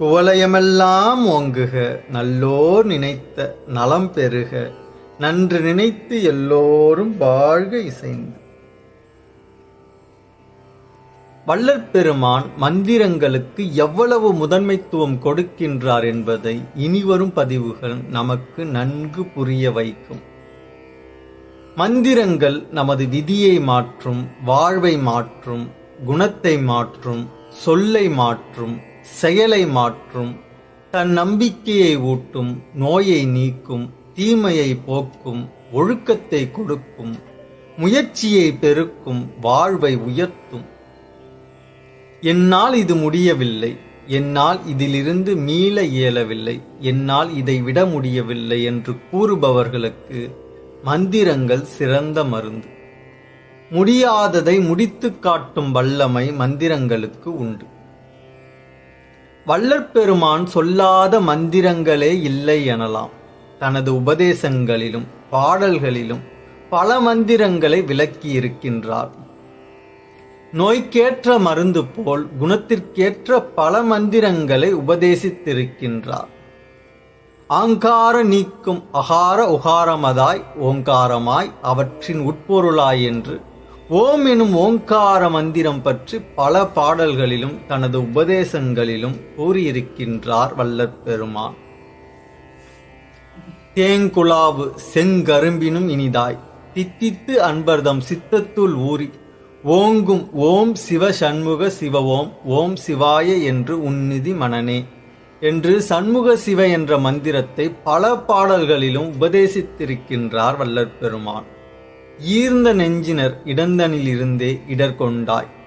குவலயமெல்லாம் ஓங்குக நல்லோர் நினைத்த நலம் பெறுக. நன்று நினைத்து எல்லோரும் வாழ்க இசைந்து. வள்ளற்பெருமான் மந்திரங்களுக்கு எவ்வளவு முதன்மைத்துவம் கொடுக்கின்றார் என்பதை இனிவரும் பதிவுகள் நமக்கு நன்கு புரிய வைக்கும். மந்திரங்கள் நமது விதியை மாற்றும் வாழ்வை மாற்றும் குணத்தை மாற்றும் சொல்லை மாற்றும் செயலை மாற்றும் தன் நம்பிக்கையை ஊட்டும் நோயை நீக்கும் தீமையை போக்கும் ஒழுக்கத்தை கொடுக்கும் முயற்சியை பெருக்கும் வாழ்வை உயர்த்தும். என்னால் இது முடியவில்லை. என்னால் இதிலிருந்து மீள இயலவில்லை. என்னால் இதை விட முடியவில்லை என்று கூறுபவர்களுக்கு மந்திரங்கள் சிறந்த மருந்து. முடியாததை முடித்துக் காட்டும் வல்லமை மந்திரங்களுக்கு உண்டு. வல்லற்பெருமான் சொல்லாத மந்திரங்களே இல்லை எனலாம். தனது உபதேசங்களிலும் பாடல்களிலும் பல மந்திரங்களை விளக்கியிருக்கின்றார். நோய்க்கேற்ற மருந்து போல் குணத்திற்கேற்ற பல மந்திரங்களை உபதேசித்திருக்கின்றார். ஆங்கார நீக்கும் அகார உகாரமதாய் ஓங்காரமாய் அவற்றின் உட்பொருளாய் என்று ஓம் எனும் ஓங்கார மந்திரம் பற்றி பல பாடல்களிலும் தனது உபதேசங்களிலும் கூறியிருக்கின்றார் வல்லற்பெருமான் தேங்குலாவு செங்கரும்பினும் இனிதாய். தித்தித்து அன்பர்தம் சித்தத்துள் ஊறி. ஓங்கும் ஓம் சிவ சண்முக சிவ ஓம் ஓம் சிவாய என்று உன்னிதி மனனே. என்று சண்முக சிவ என்ற மந்திரத்தை பல பாடல்களிலும் உபதேசித்திருக்கின்றார் வல்லற்பெருமான் ஈர்ந்த நெஞ்சினர் இடந்தனிலிருந்தே இடர் கொண்டாய்